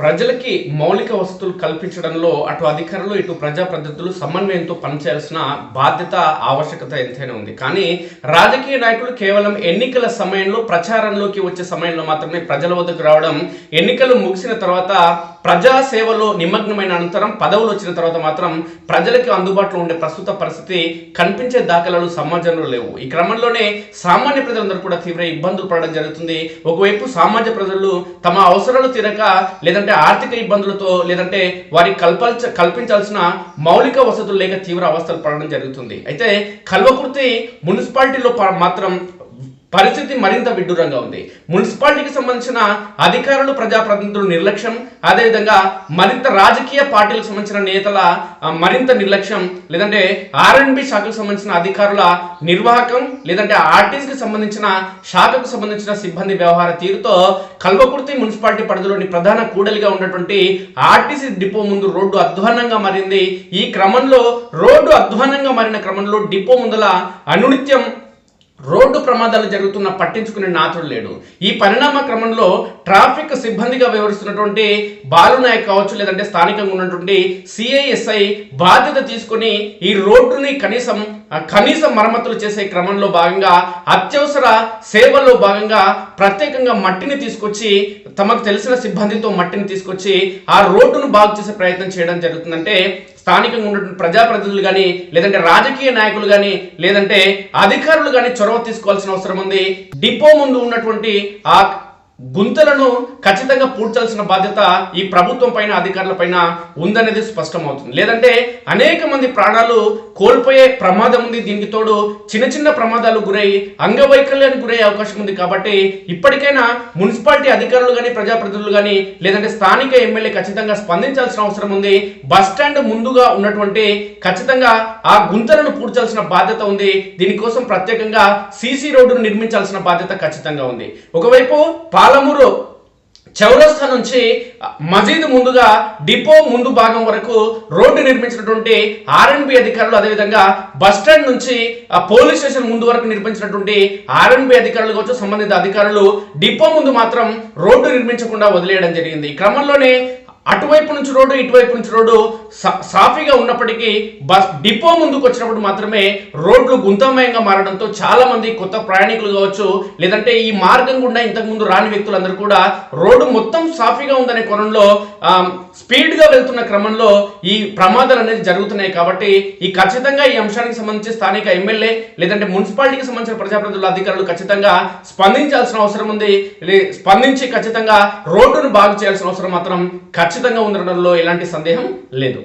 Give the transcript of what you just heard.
ప్రజలకి మౌలిక వసతులు కల్పించడంలో అటు అధికారులు ఇటు ప్రజాప్రతినిధులు సమన్వయంతో పనిచేయాల్సిన బాధ్యత ఆవశ్యకత ఎంతైనా ఉంది. కానీ రాజకీయ నాయకులు కేవలం ఎన్నికల సమయంలో ప్రచారంలోకి వచ్చే సమయంలో మాత్రమే ప్రజల వద్దకు రావడం ఎన్నికలు ముగిసిన తర్వాత ప్రజా సేవలో నిమగ్నమైన అనంతరం పదవులు వచ్చిన తర్వాత మాత్రం ప్రజలకు అందుబాటులో ఉండే ప్రస్తుత పరిస్థితి కనిపించే దాఖలాలు సమాజంలో లేవు. ఈ క్రమంలోనే సామాన్య ప్రజలందరూ కూడా తీవ్ర ఇబ్బందులు పడడం జరుగుతుంది. ఒకవైపు సామాన్య ప్రజలు తమ అవసరాలు తీరక లేదంటే ఆర్థిక ఇబ్బందులతో లేదంటే వారికి కల్పల్చ కల్పించాల్సిన మౌలిక వసతులు లేక తీవ్ర అవస్థలు పడడం జరుగుతుంది. అయితే కల్వకుర్తి మున్సిపాలిటీలో మాత్రం పరిస్థితి మరింత విడ్డూరంగా ఉంది. మున్సిపాలిటీకి సంబంధించిన అధికారులు ప్రజాప్రతినిధుల నిర్లక్ష్యం అదేవిధంగా మరింత రాజకీయ పార్టీలకు సంబంధించిన నేతల మరింత నిర్లక్ష్యం లేదంటే ఆర్ఎండ్బి శాఖకు సంబంధించిన అధికారుల నిర్వాహకం లేదంటే ఆర్టీసీకి సంబంధించిన శాఖకు సంబంధించిన సిబ్బంది వ్యవహార తీరుతో కల్వకుర్తి మున్సిపాలిటీ పరిధిలోని ప్రధాన కూడలిగా ఉన్నటువంటి ఆర్టీసీ డిపో ముందు రోడ్డు అధ్వానంగా మారింది. ఈ క్రమంలో రోడ్డు అధ్వానంగా మారిన క్రమంలో డిపో ముందల అనునిత్యం రోడ్డు ప్రమాదాలు జరుగుతున్న పట్టించుకునే నాథుడు లేడు. ఈ పరిణామ క్రమంలో ట్రాఫిక్ సిబ్బందిగా వ్యవహరిస్తున్నటువంటి బాలునాయక్ కావచ్చు లేదంటే స్థానికంగా ఉన్నటువంటి సిఐఎస్ఐ బాధ్యత తీసుకొని ఈ రోడ్డుని కనీసం కనీస మరమ్మతులు చేసే క్రమంలో భాగంగా అత్యవసర సేవల్లో భాగంగా ప్రత్యేకంగా మట్టిని తీసుకొచ్చి తమకు తెలిసిన సిబ్బందితో మట్టిని తీసుకొచ్చి ఆ రోడ్డును బాగు చేసే ప్రయత్నం చేయడం జరుగుతుందంటే స్థానికంగా ఉన్నటువంటి ప్రజాప్రతినిధులు కానీ లేదంటే రాజకీయ నాయకులు కానీ లేదంటే అధికారులు కానీ చొరవ తీసుకోవాల్సిన అవసరం ఉంది. డిపో ముందు ఉన్నటువంటి ఆ గుంతలను ఖచ్చితంగా పూడ్చాల్సిన బాధ్యత ఈ ప్రభుత్వం పైన అధికారుల పైన ఉందనేది స్పష్టమవుతుంది. లేదంటే అనేక మంది ప్రాణాలు కోల్పోయే ప్రమాదం ఉంది దీనికి తోడు చిన్న చిన్న ప్రమాదాలు గురై అంగవైకల్యానికి గురయ్యే అవకాశం ఉంది కాబట్టి ఇప్పటికైనా మున్సిపాలిటీ అధికారులు కానీ ప్రజాప్రతినిధులు కానీ లేదంటే స్థానిక ఎమ్మెల్యే ఖచ్చితంగా స్పందించాల్సిన అవసరం ఉంది. బస్ స్టాండ్ ముందుగా ఉన్నటువంటి ఖచ్చితంగా ఆ గుంతలను పూడ్చాల్సిన బాధ్యత ఉంది. దీనికోసం ప్రత్యేకంగా సీసీ రోడ్డును నిర్మించాల్సిన బాధ్యత ఖచ్చితంగా ఉంది. ఒకవైపు పాలమూరు చౌరస్తా నుంచి మజీద్ ముందుగా డిపో ముందు భాగం వరకు రోడ్డు నిర్మించినటువంటి ఆర్ఎన్బి అధికారులు అదేవిధంగా బస్ స్టాండ్ నుంచి పోలీస్ స్టేషన్ ముందు వరకు నిర్మించినటువంటి ఆర్ఎన్బి అధికారులు కావచ్చు సంబంధిత అధికారులు డిపో ముందు మాత్రం రోడ్డు నిర్మించకుండా వదిలేయడం జరిగింది. ఈ క్రమంలోనే అటువైపు నుంచి రోడ్డు ఇటువైపు నుంచి రోడ్డు సాఫీగా ఉన్నప్పటికీ బస్ డిపో ముందుకు వచ్చినప్పుడు మాత్రమే రోడ్లు గుంతమయంగా మారడంతో చాలా మంది కొత్త ప్రయాణికులు కావచ్చు లేదంటే ఈ మార్గం గుండా ఇంతకుముందు రాని వ్యక్తులందరూ కూడా రోడ్డు మొత్తం సాఫీగా ఉందనే కోణంలో స్పీడ్గా వెళ్తున్న క్రమంలో ఈ ప్రమాదాలు అనేది జరుగుతున్నాయి కాబట్టి ఈ ఖచ్చితంగా ఈ అంశానికి సంబంధించి స్థానిక ఎమ్మెల్యే లేదంటే మున్సిపాలిటీకి సంబంధించిన ప్రజాప్రతినిధుల అధికారులు ఖచ్చితంగా స్పందించాల్సిన అవసరం ఉంది. స్పందించి ఖచ్చితంగా రోడ్డును బాగు చేయాల్సిన అవసరం మాత్రం ఖచ్చితంగా ఖచ్చితంగా ఉండడంలో ఎలాంటి సందేహం లేదు.